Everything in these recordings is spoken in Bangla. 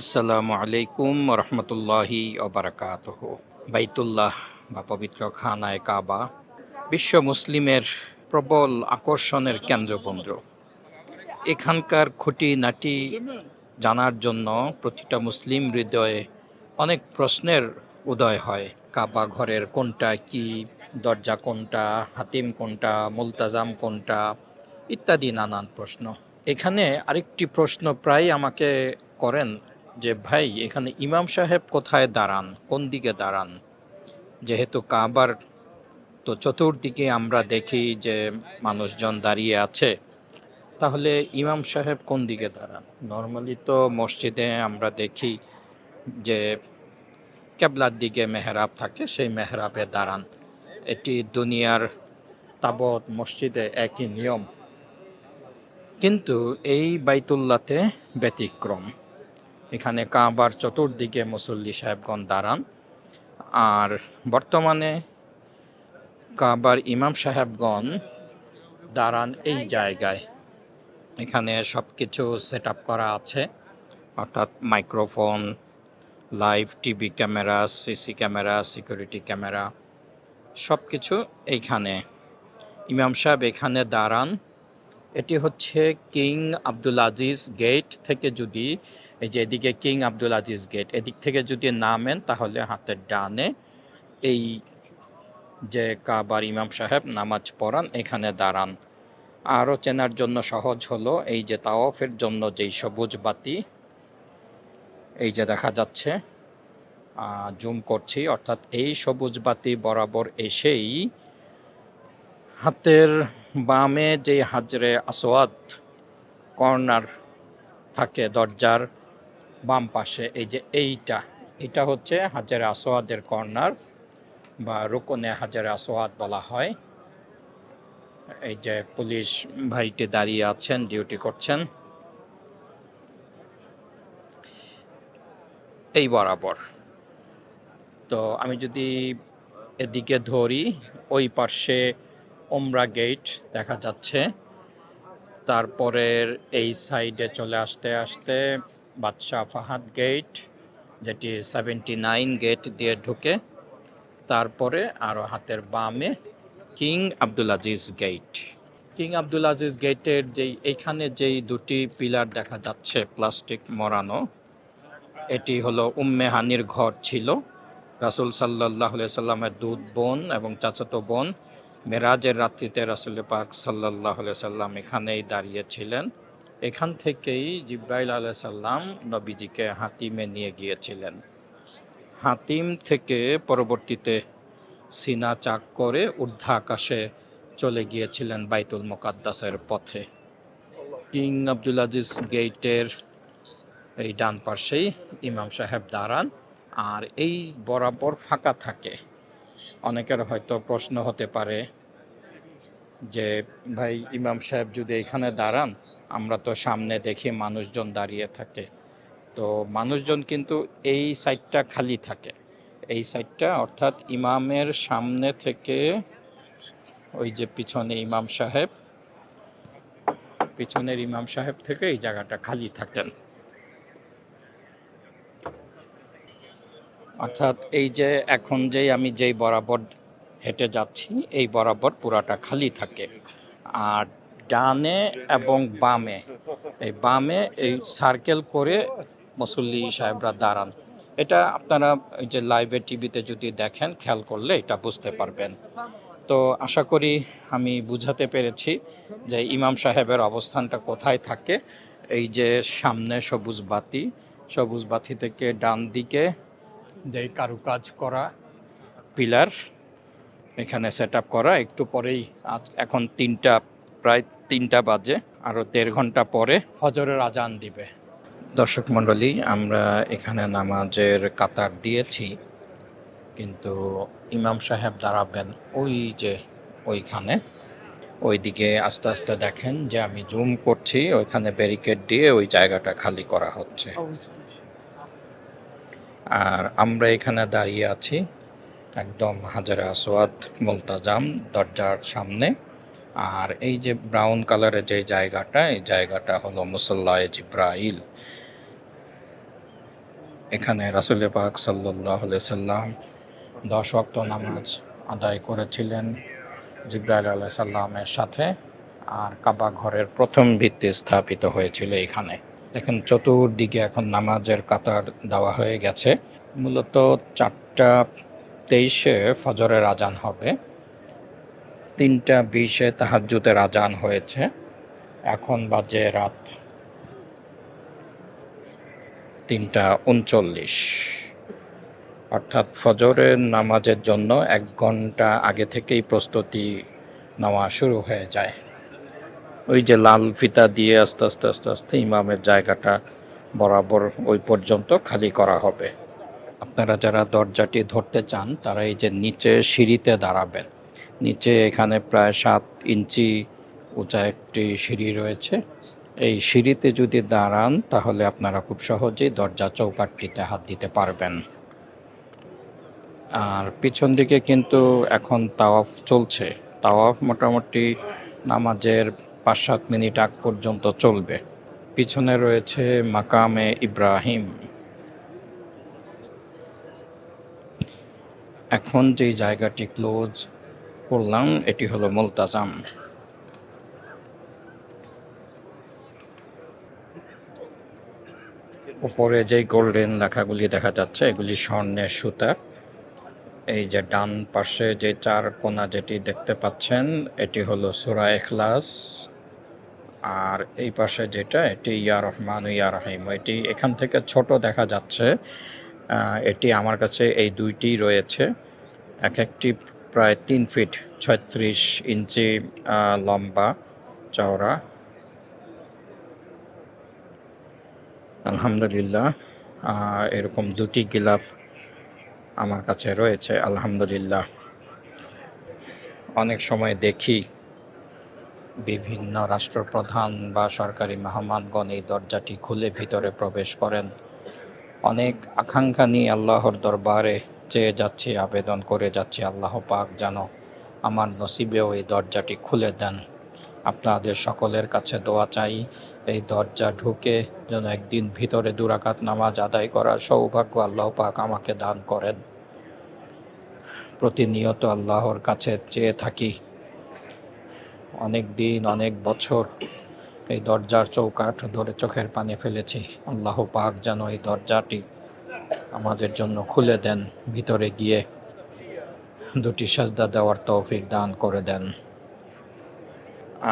আসসালামু আলাইকুম রহমতুল্লাহি ওবরাকাত বাইতুল্লাহ বা পবিত্র খানায় কাবা বিশ্ব মুসলিমের প্রবল আকর্ষণের কেন্দ্রবিন্দু এখানকার খুঁটিনাটি জানার জন্য প্রতিটা মুসলিম হৃদয়ে অনেক প্রশ্নের উদয় হয়। কাবা ঘরের কোনটা কি, দরজা কোনটা, হাতিম কোনটা, মুলতাজাম কোনটা, ইত্যাদি নানান প্রশ্ন। এখানে আরেকটি প্রশ্ন প্রায় আমাকে করেন যে, ভাই, এখানে ইমাম সাহেব কোথায় দাঁড়ান? কোন দিকে দাঁড়ান? যেহেতু কাবার, তো চতুর্দিকে আমরা দেখি যে মানুষজন দাঁড়িয়ে আছে, তাহলে ইমাম সাহেব কোন দিকে দাঁড়ান? নর্মালি তো মসজিদে আমরা দেখি যে, কেবলার দিকে মেহরাব থাকে, সেই মেহরাবে দাঁড়ান। এটি দুনিয়ার তাবৎ মসজিদে একই নিয়ম। কিন্তু এই বাইতুল্লাতে ব্যতিক্রম। এখানে কাবার চতুর্দিকে মুসল্লি সাহেবগণ দাঁড়ান। আর বর্তমানে কাবার ইমাম সাহেবগণ দাঁড়ান এই জায়গায়। এখানে সব কিছু সেট করা আছে। অর্থাৎ microphone, live TV camera, CC camera, security camera সব কিছু এইখানে। ইমাম সাহেব এখানে দাঁড়ান। এটি হচ্ছে কিং আব্দুল আজিজ গেট থেকে যদি এই যে এদিকে কিং আব্দুল আজিজ গেট এদিক থেকে যদি নামেন তাহলে হাতের ডানে এই যে কাবার ইমাম সাহেব নামাজ পড়ান, এখানে দাঁড়ান। আরও চেনার জন্য সহজ হলো এই যে তাওয়াফের জন্য যেই সবুজ বাতি, এই যে দেখা যাচ্ছে জুম করছি, অর্থাৎ এই সবুজ বাতি বরাবর এসেই হাতের বামে যে হাজরে আসোয়াদ কর্নার থাকে দরজার বাম পাশে, এই যে এইটা, এটা হচ্ছে হাজারে আসোয়াদের কর্নার বা রুকনে হাজারে আসোয়াদ বলা হয়। এই যে পুলিশ ভাইটি দাঁড়িয়ে আছেন, ডিউটি করছেন। এই বরাবর। তো আমি যদি এদিকে ধরি, ওই পাশে ওমরা গেট দেখা যাচ্ছে। তারপরের এই সাইডে চলে আসতে আসতে বাদশাহ ফাহাদ গেট যেটি সেভেন্টি নাইন গেট দিয়ে ঢুকে, তারপরে আরও হাতের বামে king Abdul Aziz gate king Abdul Aziz গেটের যেই এখানে যেই দুটি পিলার দেখা যাচ্ছে প্লাস্টিক মরানো এটি হলো উম্মে হানির ঘর ছিল। রাসুল সাল্লাহ সাল্লামের দুধ বোন এবং চাচাতো বোন মেরাজের রাত্রিতে রাসুল পাক সাল্লাহ সাল্লাম এখানেই দাঁড়িয়েছিলেন। এখান থেকেই জিব্রাইল আলাহ সাল্লাম নবীজিকে হাতিমে নিয়ে গিয়েছিলেন। হাতিম থেকে পরবর্তীতে সিনা চাক করে ঊর্ধ্বা আকাশে চলে গিয়েছিলেন বাইতুল মোকাদ্দাসের পথে। কিং আব্দুল আজিজ গেটের এই ডান পাশেই ইমাম সাহেব দাঁড়ান আর এই বরাবর ফাঁকা থাকে। অনেকের হয়তো প্রশ্ন হতে পারে যে, ভাই, ইমাম সাহেব যদি এখানে দাঁড়ান, আমরা তো সামনে দেখি মানুষজন দাঁড়িয়ে থাকে। তো মানুষজন কিন্তু এই সাইডটা খালি থাকে। এই সাইডটা অর্থাৎ ইমামের সামনে থেকে ওই যে পিছনে ইমাম সাহেব, পিছনের ইমাম সাহেব থেকে এই জায়গাটা খালি থাকেন। অর্থাৎ এই যে, এখন যেই আমি যেই বরাবর হেঁটে যাচ্ছি, এই বরাবর পুরাটা খালি থাকে। আর ডানে এবং বামে, এই বামে এই সার্কেল করে মুসল্লি সাহেবরা দাঁড়ান। এটা আপনারা ওই যে লাইভে টিভিতে যদি দেখেন, খেয়াল করলে এটা বুঝতে পারবেন। তো আশা করি আমি বুঝাতে পেরেছি যে ইমাম সাহেবের অবস্থানটা কোথায় থাকে। এই যে সামনে সবুজ বাতি সবুজ বাতি থেকে ডান দিকে যে কারুকাজ করা, পিলার এখানে সেট করা। একটু পরেই আজ এখন তিনটা প্রায় তিনটা বাজে আরও দেড় ঘণ্টা পরে ফজরের আজান দিবে। দর্শক মণ্ডলী আমরা এখানে নামাজের কাতার দিয়েছি কিন্তু ইমাম সাহেব দাঁড়াবেন ওই যে ওইখানে। ওইদিকে আস্তে আস্তে দেখেন যে আমি জুম করছি ওইখানে ব্যারিকেড দিয়ে ওই জায়গাটা খালি করা হচ্ছে। আর আমরা এখানে দাঁড়িয়ে আছি। একদম হাজারে আসওয়াদ মুলতাজাম দরজার সামনে। আর এই যে ব্রাউন কালারের যে জায়গাটা, এই জায়গাটা হলো মুসল্লায় জিব্রাইল। এখানে রাসুল পাক সাল্লাহ সাল্লাম দশ ওয়াক্ত নামাজ আদায় করেছিলেন জিব্রাইল আলাহ সাল্লামের সাথে। আর কাবা ঘরের প্রথম ভিত্তি স্থাপিত হয়েছিল এখানে। দেখেন চতুর্দিকে এখন নামাজের কাতার দেওয়া হয়ে গেছে। মূলত চারটা তেইশে ফজরের আজান হবে। তিনটা বিশে তাহাজ্জুদের আজান হয়েছে। এখন বাজে রাত তিনটা উনচল্লিশ। অর্থাৎ ফজরের নামাজের জন্য এক ঘণ্টা আগে থেকেই প্রস্তুতি নেওয়া শুরু হয়ে যায়। ওই যে লাল ফিতা দিয়ে আস্তে আস্তে আস্তে আস্তে ইমামের জায়গাটা বরাবর ওই পর্যন্ত খালি করা হবে। আপনারা যারা দরজাটি ধরতে চান, তারা এই যে নিচে সিঁড়িতে দাঁড়াবেন। নিচে এখানে প্রায় সাত ইঞ্চি উঁচা একটি সিঁড়ি রয়েছে। এই সিঁড়িতে যদি দাঁড়ান, তাহলে আপনারা খুব সহজেই দরজা চৌকাটটিতে হাত দিতে পারবেন। আর পিছন দিকে কিন্তু এখন তাওয়াফ চলছে। তাওয়াফ মোটামুটি নামাজের পাঁচ সাত মিনিট আগ পর্যন্ত চলবে। পিছনে রয়েছে মাকামে ইব্রাহিম। এখন যে জায়গাটি ক্লোজ করলাম, এটি হলো মুলতাজাম। উপরে যে গোল্ডেন লেখাগুলি দেখা যাচ্ছে, এগুলি স্বর্ণের সুতা। এই যে ডান পাশে যে চার কোনা যেটি দেখতে পাচ্ছেন, এটি হলো সুরা এখলাস আর এই পাশে যেটা, এটি ইয়া রহমান, ইয়া রহিম। এটি এখান থেকে ছোট দেখা যাচ্ছে। এটি আমার কাছে এই দুইটি রয়েছে। এক একটি প্রায় তিন ফিট ছত্রিশ ইঞ্চি লম্বা চওড়া। আলহামদুলিল্লাহ এরকম দুটি গিলাপ আমার কাছে রয়েছে, আলহামদুলিল্লাহ। অনেক সময় দেখি বিভিন্ন রাষ্ট্রপ্রধান বা সরকারি মেহমানগণ এই দরজাটি খুলে ভিতরে প্রবেশ করেন। অনেক আকাঙ্ক্ষা নিয়ে আল্লাহর দরবারে চেয়ে যাচ্ছি, আবেদন করে যাচ্ছি, আল্লাহ পাক যেন আমার নসিবেও এই দরজাটি খুলে দেন। আপনাদের সকলের কাছে দোয়া চাই, এই দরজা ঢুকে যেন একদিন ভিতরে দুরাকাত নামাজ আদায় করার সৌভাগ্য আল্লাহ পাক আমাকে দান করেন। প্রতিনিয়ত আল্লাহর কাছে চেয়ে থাকি। অনেক দিন, অনেক বছর এই দরজার চৌকাঠ ধরে চোখের পানি ফেলেছি। আল্লাহ পাক যেন এই দরজাটি আমাদের জন্য খুলে দেন, ভিতরে গিয়ে দুটি সাজদা দেওয়ার তৌফিক দান করে দেন।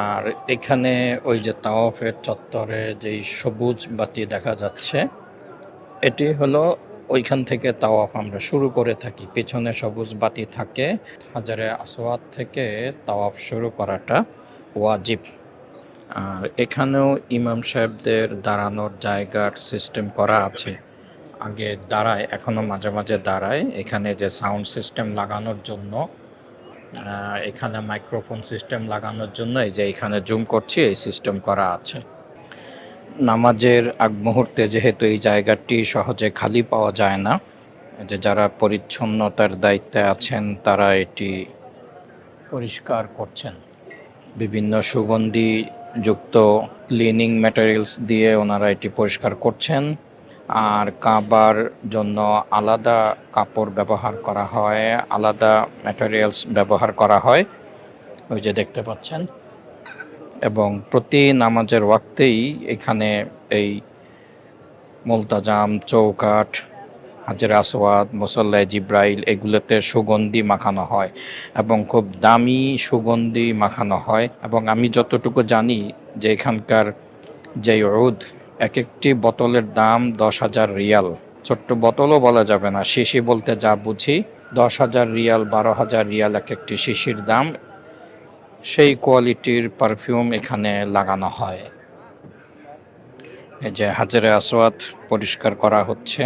আর এখানে ওই যে তাওয়াফের চত্বরে যেই সবুজ বাতি দেখা যাচ্ছে, এটি হলো ওইখান থেকে তাওয়াফ আমরা শুরু করে থাকি। পেছনে সবুজ বাতি থাকে, হাজারে আসওয়াত থেকে তাওয়াফ শুরু করাটা ওয়াজিব। আর এখানেও ইমাম সাহেবদের দাঁড়ানোর জায়গার সিস্টেম করা আছে। আগে দাঁড়ায় এখনও মাঝে মাঝে দাঁড়ায়। এখানে যে সাউন্ড সিস্টেম লাগানোর জন্য এখানে মাইক্রোফোন সিস্টেম লাগানোর জন্য এই যে এখানে জুম করছি, এই সিস্টেম করা আছে। নামাজের আগ মুহূর্তে যেহেতু এই জায়গাটি সহজে খালি পাওয়া যায় না যে যারা পরিচ্ছন্নতার দায়িত্বে আছেন, তারা এটি পরিষ্কার করছেন। বিভিন্ন সুগন্ধি যুক্ত ক্লিনিং ম্যাটেরিয়ালস দিয়ে ওনারা এটি পরিষ্কার করছেন। আর কাবার জন্য আলাদা কাপড় ব্যবহার করা হয়, আলাদা ম্যাটেরিয়ালস ব্যবহার করা হয়, ওই যে দেখতে পাচ্ছেন। এবং প্রতি নামাজের ওয়াক্তেই এখানে এই মুলতাজাম, চৌকাঠ হাজের আসওয়াদ মুসল্লায় জিব্রাইল এগুলোতে সুগন্ধি মাখানো হয় এবং খুব দামি সুগন্ধি মাখানো হয় এবং আমি যতটুকু জানি যে এখানকার যে রোদ এক একটি বোতলের দাম দশ হাজার রিয়াল। ছোট্ট বোতলও বলা যাবে না, শিশি বলতে যা বুঝি, দশ হাজার রিয়াল, বারো হাজার রিয়াল এক একটি শিশির দাম। সেই কোয়ালিটির পারফিউম এখানে লাগানো হয়। এই যে হাজারে আসওয়াত পরিষ্কার করা হচ্ছে।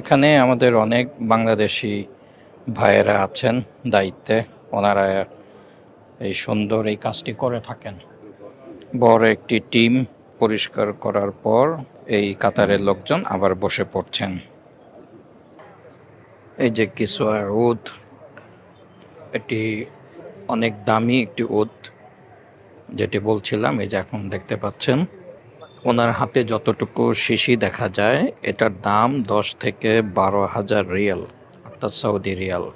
এখানে আমাদের অনেক বাংলাদেশি ভাইয়েরা আছেন দায়িত্বে। ওনারা এই সুন্দর এই কাজটি করে থাকেন। বড় একটি টিম পরিষ্কার করার পর এই কাতারের লোকজন আবার বসে পড়ছেন। এই যে কিছু উদ এটি অনেক দামি একটি উদ যেটি বলছিলাম, এই যে এখন দেখতে পাচ্ছেন। ওনার হাতে যতটুকু শিশি দেখা যায়, এটার দাম দশ থেকে বারো হাজার রিয়াল, অর্থাৎ সৌদি রিয়াল।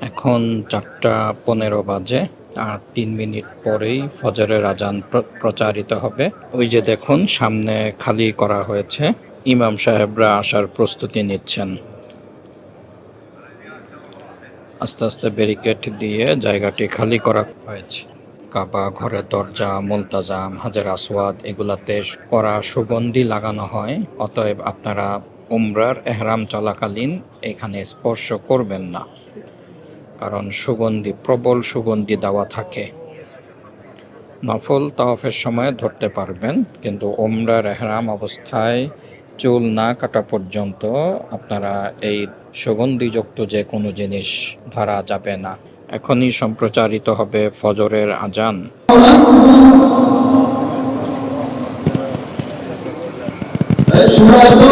এখন চারটা পনেরো বাজে, আর তিন মিনিট পরেই ফজরের আজান প্র- প্রচারিত হবে। ওই যে দেখুন, সামনে খালি করা হয়েছে। ইমাম সাহেবরা আসার প্রস্তুতি নিচ্ছেন। আস্তে আস্তে ব্যারিকেড দিয়ে জায়গাটি খালি করা হয়েছে। কাবা, ঘরের দরজা মুলতাজাম হাজার আসওয়াদ, এগুলাতে করা সুগন্ধি লাগানো হয়। অতএব আপনারা উমরার এহরাম চলাকালীন এখানে স্পর্শ করবেন না। কারণ সুগন্ধি, প্রবল সুগন্ধি দেওয়া থাকে। নফল তাওয়াফের সময় ধরতে পারবেন, কিন্তু ওমরার এহরাম অবস্থায় চুল না কাটা পর্যন্ত আপনারা এই সুগন্ধিযুক্ত যে কোনো জিনিস ধরা যাবে না এখনই সম্প্রচারিত হবে ফজরের আজান أشهد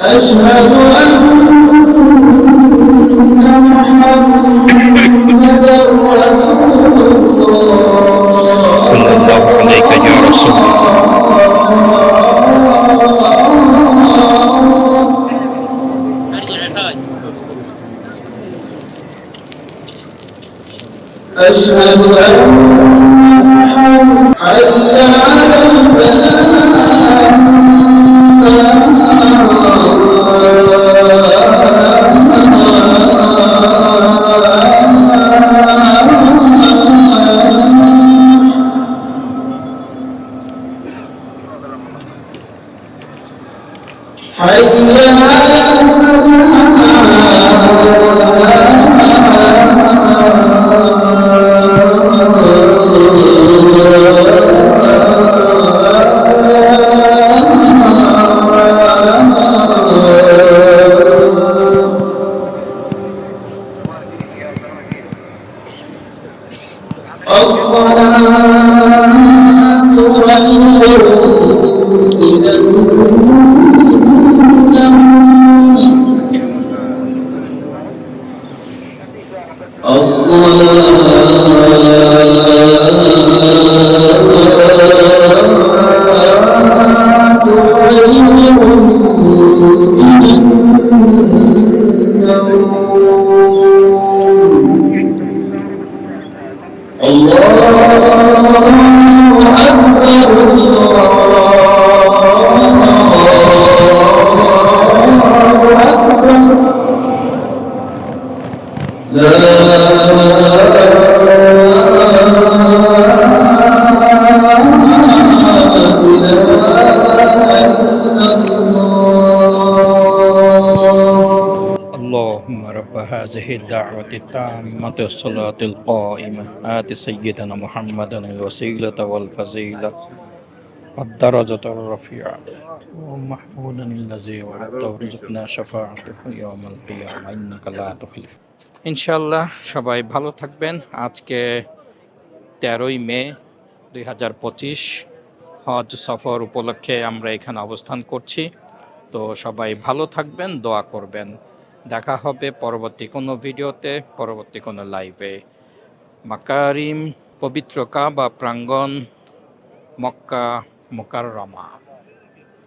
أشهد أن هذه الدعوة التامة الصلاة القائمة. آت سيدنا محمدا الوسيلة والفضيلة. والدرجة الرفيعة. ومحمودا الذي وعدته وارزقنا شفاعته يوم القيامة. إنك لا تخلف. ইনশাল্লাহ সবাই ভালো থাকবেন। আজকে তেরোই মে দুই হাজার পঁচিশ হজ সফর উপলক্ষে আমরা এখানে অবস্থান করছি। তো সবাই ভালো থাকবেন, দোয়া করবেন। দেখা হবে পরবর্তী কোনো ভিডিওতে, পরবর্তী কোনো লাইভে। মাকারিম, পবিত্র কাবা, প্রাঙ্গণ, মক্কা, মোকাররমা।